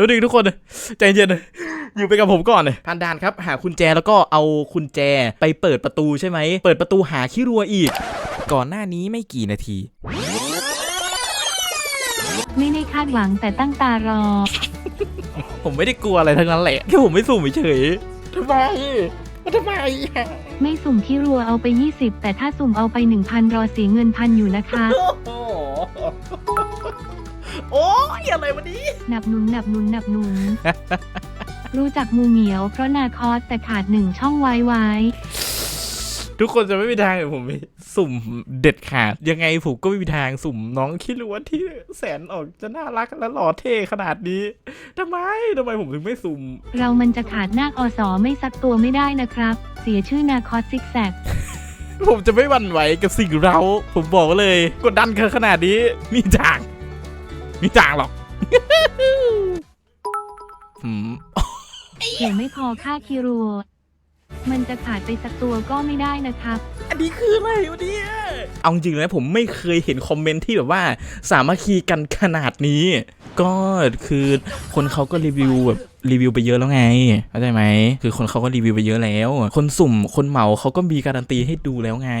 แล้วดึงทุกคนใจเย็นอยู่ไปกับผมก่อนเลยพันดานครับ หากุญแจแล้วก็เอากุญแจไปเปิดประตูใช่ไหม เปิดประตูหาขี้รัวอีก ก่อนหน้านี้ไม่กี่นาที ไม่ได้คาดหวังแต่ตั้งตารอ ผมไม่ได้กลัวอะไรทั้งนั้นแหละแค่ผมไม่สุ่มเฉยๆทำไมทำไมไม่สุ่มที่รัวเอาไป 20 แต่ถ้าสุ่มเอาไป 1,000 รอเสียเงินพันอยู่นะคะ โอ้โหโอ้ยอะไรวะนี้ หนับหนุนหนับหนุนหนับหนุน รู้จักงูเหมียวเพราะนาคอสแต่ขาดหนึ่งช่องไว้ไว้ ทุกคนจะไม่มีทางผมไปสุ่มเด็ดขาด ยังไงผมก็ไม่มีทางสุ่มน้องคิดว่าที่แสนออกจะน่ารักและหล่อเท่ขนาดนี้ทำไมทำไมผมถึงไม่สุ่ม เรามันจะขาดนาคอสอไม่ซักตัวไม่ได้นะครับ เสียชื่อนาคอสซิกแซกผมจะไม่หวั่นไหวกับสิ่งเรา ผมบอกเลย กดดันเธอขนาดนี้มีจาง มีจางหรอกหืมเสียไม่พอค่าคิรัว มันจะขาดไปสักตัวก็ไม่ได้นะครับ อันนี้คืออะไรวะเนี่ยเอาจริงๆนะผมไม่เคยเห็นคอมเมนต์ที่แบบว่าสามัคคีกันขนาดนี้ ก็คือคนเขาก็รีวิวแบบรีวิวไปเยอะแล้วไงเข้าใจไหมคือคนเขาก็รีวิวไปเยอะแล้ว คนสุ่มคนเหมาเขาก็มีการันตีให้ดูแล้วไง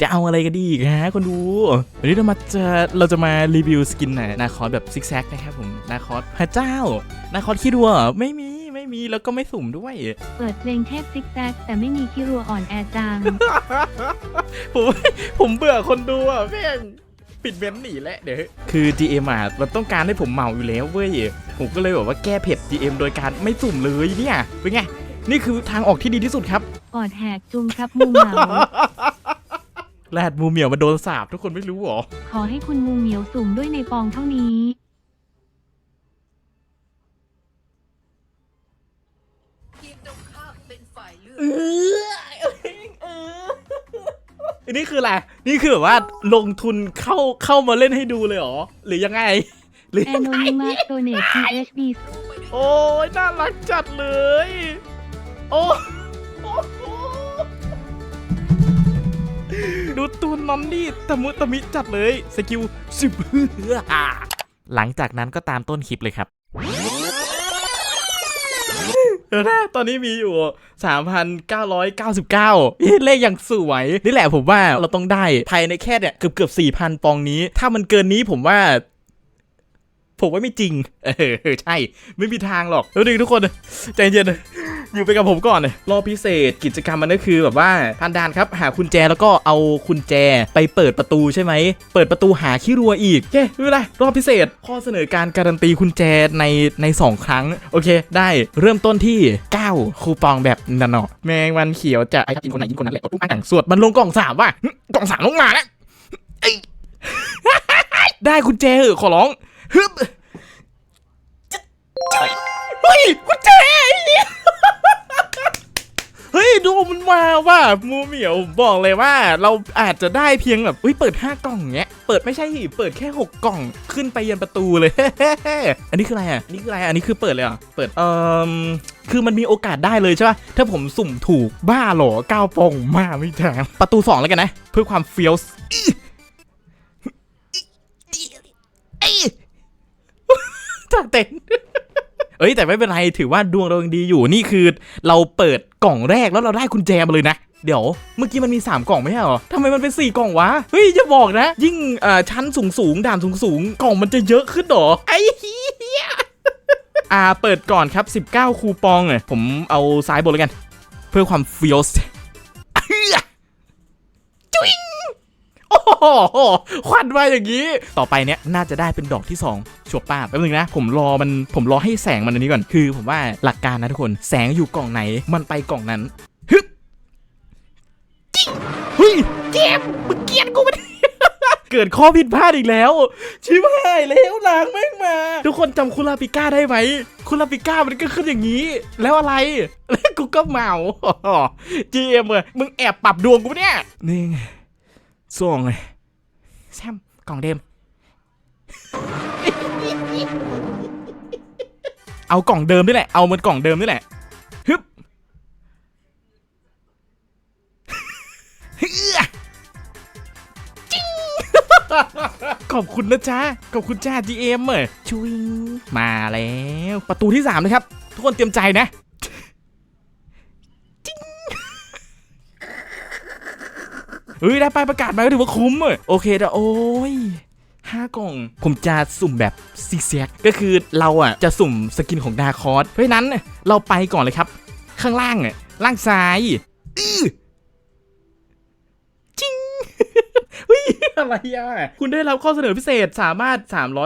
จะเอาอะไรกันดีอีกฮะคนดูวันนี้เรามาจะเราจะมารีวิวสกินน่ะนาคอสแบบซิกแซกนะครับผมนาคอสพระเจ้านาคอสคิดว่าไม่มีไม่มีแล้วก็ไม่สุ่มด้วย เปิดเพลงเทพซิกแซกแต่ไม่มีคิรัวอ่อนแอจัง ผมผมเบื่อคนดูอะแม่งปิดเบนหนีแล้วเดี๋ยวคือ GM อะมันต้องการให้ผมเมาอยู่แล้วเว้ยผมก็เลยแบบว่าแก้เผ็ด GM โดยการไม่สุ่มเลยเนี่ยเป็นไงนี่คือทางออกที่ดีที่สุดครับปอดแหกจุงครับงูเหมา แรดมูเหมียวมาโดนสาบทุกคนไม่รู้หรอ ขอให้คุณงูเหมียวสุ่มด้วยในปองเท่านี้ ทีมตรงข้ามเป็นฝ่ายเลือก เออเอออันนี้คืออะไร นี่คือแบบว่าลงทุนเข้าเข้ามาเล่นให้ดูเลยเหรอ หรือยังไง หรือแอยังโนไงนิมัสโดเนท PHB โอ้ยน่ารักจัดเลย โอ้โดูตัวน้อนนี่ตะมุตะมิจัดเลยสกิลสิบหลังจากนั้นก็ตามต้นคลิปเลยครับนะตอนนี้มีอยู่ 3,999เฮ้ยเลขอย่างสวย นี่แหละผมว่าเราต้องได้ภายในแค่เนี่ยเกือบเกือบ4,000 ปองนี้ ถ้ามันเกินนี้ผมว่า ผมว่าไม่จริง เออใช่ ไม่มีทางหรอกแล้วดึงทุกคนใจเย็นอยู่ไปกับผมก่อนเลยรอบพิเศษกิจกรรมมันก็คือแบบว่าพันดานครับ หากุญแจแล้วก็เอากุญแจไปเปิดประตูใช่ไหม เปิดประตูหาขี้รัวอีกโอเคไม่เป็นไรรอบพิเศษ ข้อเสนอการการันตีกุญแจในใน 2 ครั้ง โอเค ได้เริ่มต้นที่ 9 คูปองแบบนันเนาะแมงวันเขียวจะไอ้ยิงคนไหนยิงคนนั้นแหละตุ้งอ่างสวดมันลงกล่องสามว่ะกล่องสามลงมาแล้วได้กุญแจเหอขอร้อง ฮึบเฮ้ยกุญแจไอ้เหี้ยเฮ้ยดูมันมาว่ามูเหมียวผมบอกเลยว่าเราอาจจะได้เพียงแบบเฮ้ยเปิด 5 กล่องเงี้ยเปิดไม่ใช่สิเปิดแค่ 6 กล่องขึ้นไปยันประตูเลย อันนี้คืออะไรอะอันนี้คืออะไรอะอันนี้คือเปิดเลยเหรอะเปิดเอ่อคือมันมีโอกาสได้เลยใช่ป่ะถ้าผมสุ่มถูกบ้าเหรอก้าวปองมาไม่ทางประตู 2 แล้วกันนะ เพื่อความเฟี้ยว ส์ตาเต้นเอ้ยแต่ไม่เป็นไรถือว่าดวงเรายังดีอยู่นี่คือ เราเปิดกล่องแรกแล้วเราได้กุญแจมาเลยนะเดี๋ยวเมื่อกี้มันมี 3 กล่องไม่ใช่หรอทำไมมันเป็น 4 กล่องวะ เฮ้ย จะบอกนะ ยิ่งชั้นสูงสูงด่านสูงสูงกล่องมันจะเยอะขึ้นหรอ ไอ้เหี้ยอ่าเปิดก่อนครับ 19 คูปองเนี่ยผมเอาซ้ายบนแล้วกัน เพื่อความฟียสจุ๊ง ควันมาอย่างนี้ ต่อไปเนี้ยน่าจะได้เป็นดอกที่ 2ชัวร์ป้าแป๊บนึงนะ ผมรอมันผมรอให้แสงมันอันนี้ก่อน คือผมว่าหลักการนะทุกคน แสงอยู่กล่องไหน มันไปกล่องนั้นฮึจิงเฮ้ยเกมมึงเกลียดกูมันเกิดข้อผิดพลาดอีกแล้ว ชิบหายแล้วนางแม่งมา ทุกคนจำคุราปิก้าได้ไหม คุราปิก้ามันก็ขึ้นอย่างนี้ แล้วอะไร แล้วกูก็เมาจีเอ็มเลยมึงแอบปรับดวงกูปะเนี่ยนี่ไง ส่งเลยแซมกล่องเดิม เอากล่องเดิมนี่แหละ เอามันกล่องเดิมนี่แหละฮึบฮึ่ยจิ้งขอบคุณนะจ๊ะ ขอบคุณจ้า GM เออชุยมาแล้ว ประตูที่ 3 นะครับ ทุกคนเตรียมใจนะจิ้ง เฮ้ยได้ป้ายประกาศมาก็ถือว่าคุ้มเออโอเคแต่โอ้ยห้ากล่อง ผมจะสุ่มแบบซิกแซกก็คือเราอะจะสุ่มสกินของดาคอสเพราะนั้นเราไปก่อนเลยครับ ข้างล่างอะล่างซ้ายอื้อจิงเฮ้ยอะไรอะคุณได้รับข้อเสนอพิเศษสามารถ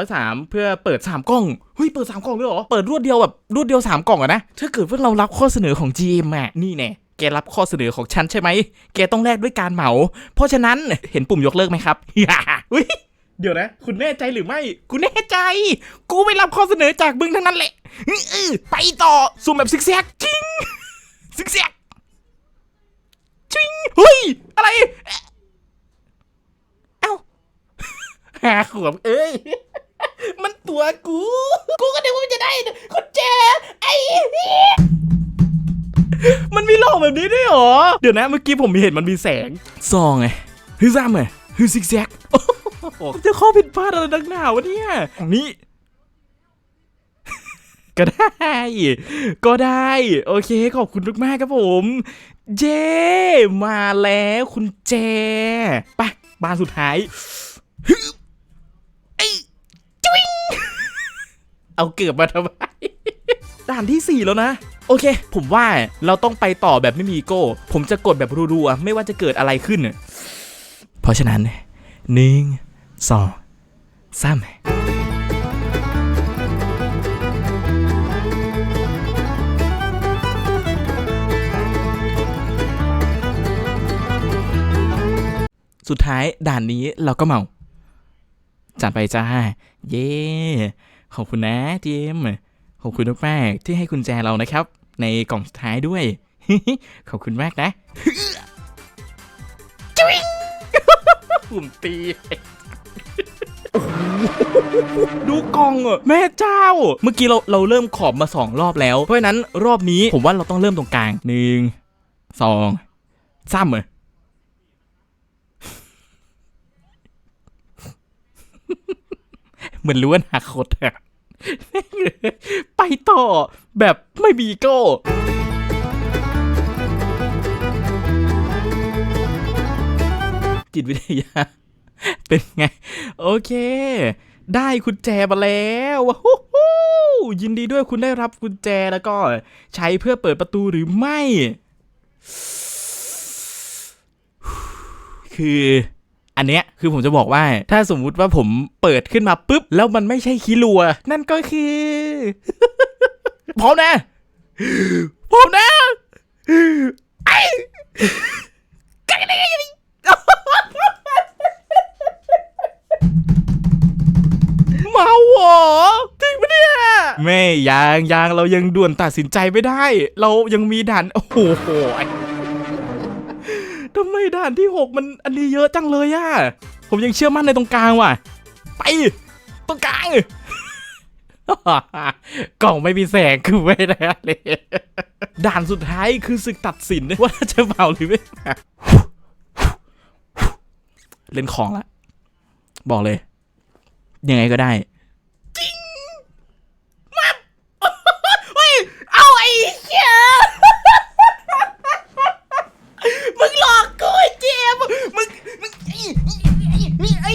303 เพื่อเปิด 3 กล้องเฮ้ยเปิด 3 กล้องเลยเหรอ เปิดรวดเดียวแบบรวดเดียว 3 กล่องอะนะถ้าเกิดว่าเรารับข้อเสนอของ GM อะนี่แน่ แกรับข้อเสนอของฉันใช่ไหม แกต้องแลกด้วยการเหมา เพราะฉะนั้นเห็นปุ่มยกเลิกไหมครับเฮ้ยเดี๋ยวนะ คุณแน่ใจหรือไม่กูแน่ใจ กูไม่รับข้อเสนอจากมึงทั้งนั้นแหละอื้อไปต่อสุ่มแบบซิกแซกจริงซิกแซกจริงเฮ้ย อะไร เอ้าหาขวบเอ้ย มันตัวกู กูก็นึกว่ามันจะได้คนแจไอ้เหี้ย มันมีหลอกแบบนี้ด้วยเหรอ เดี๋ยวนะเมื่อกี้ผมมีเห็นมันมีแสงซองไงฮือซ้ำไงฮือซิกแซกโอ้โหจะข้อผิดพลาดอะไรนักหนาวะเนี่ยอันนี้ก็ได้ ก็ได้ โอเค ขอบคุณมากๆครับผมเจมาแล้วคุณเจไปบานสุดท้ายฮึบไอ้จุ๊งเอาเกือบมาทำไมด่านที่4แล้วนะ โอเค ผมว่าเราต้องไปต่อแบบไม่มีโก้ ผมจะกดแบบรัวๆไม่ว่าจะเกิดอะไรขึ้น เพราะฉะนั้นหนึ่งสองสามสุดท้ายด่านนี้เราก็เมาจัดไปจ้า เย้ขอบคุณนะเจมขอบคุณมากๆที่ให้กุญแจเรานะครับ ในกล่องสุดท้ายด้วย ขอบคุณมากนะจุ๊งผมตีดูกล่องอะแม่เจ้า เมื่อกี้เราเราเริ่มขอบมาสองรอบแล้ว เพราะฉะนั้นรอบนี้ผมว่าเราต้องเริ่มตรงกลางหนึ่งสองสามเลยเหมือนรู้อนาคตอะ ไปต่อแบบไม่มีโก้จิตวิทยา เป็นไง โอเค ได้กุญแจมาแล้วว้ฮู้ยินดีด้วยคุณได้รับกุญแจแล้วก็ใช้เพื่อเปิดประตูหรือไม่ คือ อันเนี้ยคือผมจะบอกว่า ถ้าสมมุติว่าผมเปิดขึ้นมาปุ๊บ แล้วมันไม่ใช่คิรัว นั่นก็คือพร้อมนะพร้อมนะไอ้กันกันกันเมาเหรอจริงปะเนี่ยแม่ยังยังเรายังด่วนตัดสินใจไม่ได้ เรายังมีด่าน โอ้โห ทำไมด่านที่ 6 มันอันนี้เยอะจังเลยอะผมยังเชื่อมั่นในตรงกลางว่ะ ไป ตรงกลางกล่องไม่มีแสงคือไม่ได้เลยด่านสุดท้ายคือศึกตัดสินว่าจะเบาหรือไม่เบาเล่นของละ บอกเลย ยังไงก็ได้ จริงมาเฮ้ย เอาไอ้เหี้ย มึงหลอกกูไอ้เจมส์มึง มึงไอ้ ไอ้ไอ้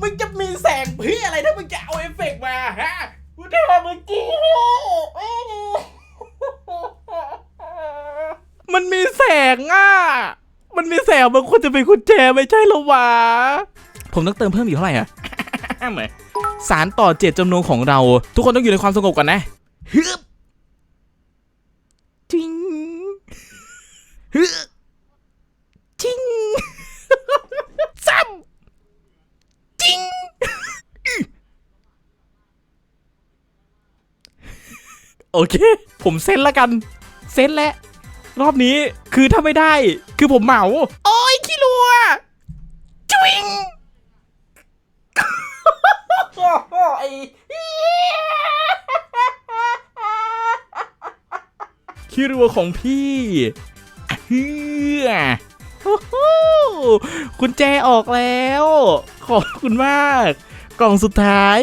มึงจะมีแสงพี่อะไรถ้ามึงจะเอาเอฟเฟกต์มาฮะกูได้มาเมื่อกี้มันมีแสงอะ มันมีแสงบางคนจะเป็นคุณแจไม่ใช่เหรอวะ ผมต้องเติมเพิ่มอีกเท่าไหร่อะเหมือนสารต่อเจตจำนงของเรา ทุกคนต้องอยู่ในความสงบก่อนนะฮึบจริงฮึบ จริง ซ้ำจริง โอเค ผมเซ็นละกัน เซ็นแล้วรอบนี้คือถ้าไม่ได้ คือผมเหมา โอ้ยขี้รัวจวิงไอ้ขี้รัวของพี่เฮือโอ้โหกุญแจออกแล้ว ขอบคุณมาก กล่องสุดท้าย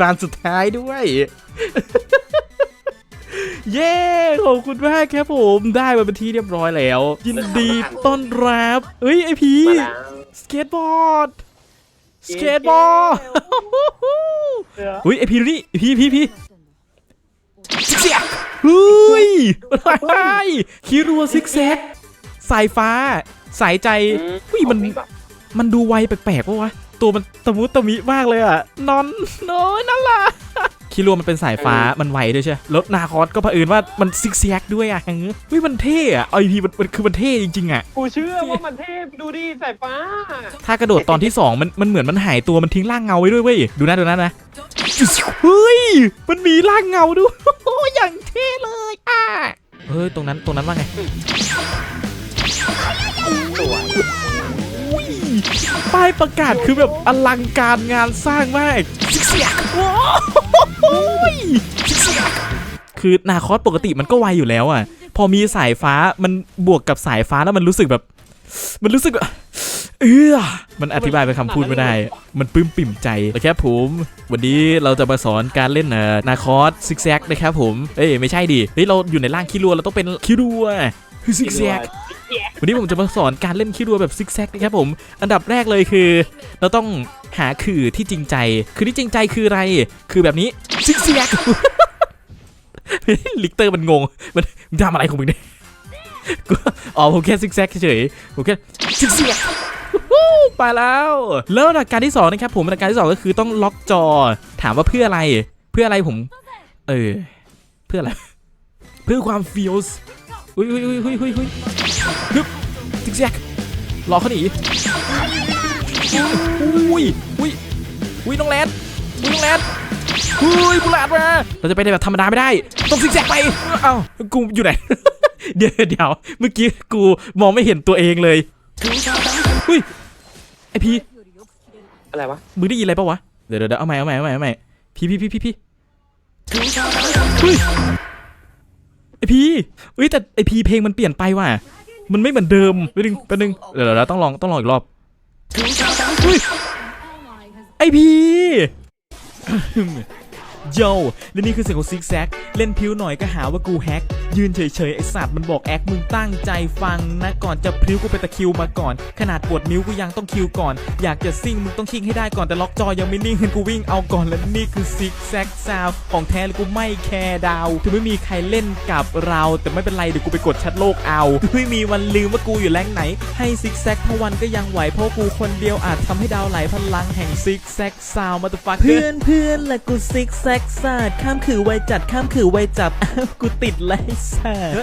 บานสุดท้ายด้วย เย้ขอบคุณมากครับผมได้มาเป็นที่เรียบร้อยแล้ว ยินดีต้อนรับเอ้ย ไอพีมาแล้วสเก็ตบอร์ดสเก็ตบอร์ดอุ้ยไอพีดูนี่พีพีพีเสียเฮ้ยอะไรคิรัวซิกแซกสายฟ้า สายใจอุ้ยมันมันดูไวแปลกๆปะวะตัวมันตะมุตะมิมากเลยอะนอนน้อยนั่นล่ะ คิรัวมันเป็นสายฟ้ามันไวด้วยใช่รถนาคอสก็เผอิญว่ามันซิกแซกด้วยอะเฮ้ยมันเท่อะไอพีมันมันคือมันเท่จริงๆอะกูเชื่อว่ามันเทพดูดิสายฟ้า ถ้ากระโดดตอนที่2มันมันเหมือนมันหายตัวมันทิ้งร่างเงาไว้ด้วยเว้ยดูนะดูนะนะเฮ้ยมันมีร่างเงาด้วยโอ้อย่างเท่เลยอะเฮ้ยตรงนั้นตรงนั้นว่าไง ป้ายประกาศคือแบบอลังการงานสร้างมากซิกเสียกโอ้ยซิกเสียกคือนาคอสปกติมันก็ไวอยู่แล้วอะ พอมีสายฟ้ามันบวกกับสายฟ้าแล้วมันรู้สึกแบบ มันรู้สึกแบบเออมันอธิบายเป็นคำพูดไม่ได้ มันปลื้มปิ่มใจนะครับผม วันนี้เราจะมาสอนการเล่นเอ่อนาคอสซิกแซกนะครับผม เอ้ยไม่ใช่ดิ เฮ้ยเราอยู่ในร่างคิรัวเราต้องเป็นคิรัวซิกแซก วันนี้ผมจะมาสอนการเล่นคิรัวแบบซิกแซกนะครับผม อันดับแรกเลยคือ เราต้องหาขื่อที่จริงใจ คือที่จริงใจคืออะไร คือแบบนี้ซิกแซกลิกเตอร์มันงง มันทำอะไรของมึงเนี่ยอ๋อผมแค่ซิกแซกเฉยผมแค่ซิกแซกไปแล้วแล้วหลักการที่สองนะครับผมหลักการที่สองก็คือต้องล็อกจอ ถามว่าเพื่ออะไร เพื่ออะไรผม เออ เพื่ออะไร เพื่อความฟีลส์หุยอุ้ยอุ้ยอุ้ยอุ้ยอุ้ย ฮึบซิกแซกรอเขาหนีอุ้ยอุ้ยอุ้ยน้องแรดอุ้ยน้องแรดอุ้ยบุลาดมาเราจะไปในแบบธรรมดาไม่ได้ ต้องซิกแซกไปเอ้ากูอยู่ไหน เดี๋ยวเดี๋ยวเมื่อกี้กูมองไม่เห็นตัวเองเลยอุ้ยไอพีอะไรวะมึงได้ยินอะไรปะวะเดี๋ยวเดี๋ยวเอาใหม่เอาใหม่เอาใหม่เอาใหม่พี่พี่พี่พี่พี่เฮ้ยไอพีเฮ้ยแต่ไอพีเพลงมันเปลี่ยนไปว่ะ มันไม่เหมือนเดิมแป๊บนึงแป๊บนึงเดี๋ยวเดี๋ยวเดี๋ยวต้องลองต้องลองอีกรอบเฮ้ยไอพี โยและนี่คือเสียงของซิกแซกเล่นพิ้วหน่อยก็หาว่ากูแฮก ยืนเฉยๆ ไอสัตว์มันบอกแอคมึงตั้งใจฟังนะก่อนจะพิ้วกูไปตะคิวมาก่อน ขนาดปวดนิ้วกูยังต้องคิวก่อน อยากจะซิ่งมึงต้องชิงให้ได้ก่อนแต่ล็อกจอยังไม่นิ่งเห็นกูวิ่งเอาก่อนและนี่คือซิกแซกซาวของแท้เลยกูไม่แคร์ดาวถึงไม่มีใครเล่นกับเรา แต่ไม่เป็นไรเดี๋ยวกูไปกดชัดโลกเอาไม่มีวันลืมว่ากูอยู่แรงไหน ให้ซิกแซกทวันก็ยังไหวเพราะกูคนเดียวอาจทำให้ดาวไหลพลังแห่งซิกแซกซาวมาตฟักเพื่อนเพื่อนและกูซิกแซกซาดข้ามขื่อไวจัดข้ามขื่อไวจับอ้าวกูติดไล่ซาด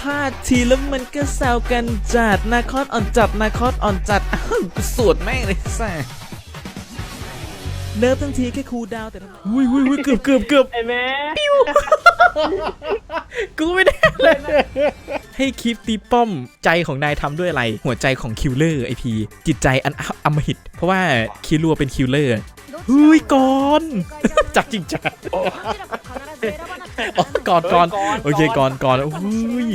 พลาดทีแล้วมันก็แซวกันจัดนาคอสอ่อนจัดนาคอสอ่อนจัดอ้าวกูสวดแม่งเลยแซ่เนิร์ฟทั้งทีแค่คูลดาวน์แต่อุ้ยอุ้ยอุ้ยเกือบเกือบเกือบไอ้แม่กูไม่ได้เลย ให้คลิปตีป้อมใจของนายทำด้วยอะไร หัวใจของคิลเลอร์ไอพีจิตใจอันอำมหิต เพราะว่าคิรัวเป็นคิลเลอร์ เฮ้ยก่อนจับจริงจังอ๋อก่อนก่อนโอเคก่อนก่อนอุ้ย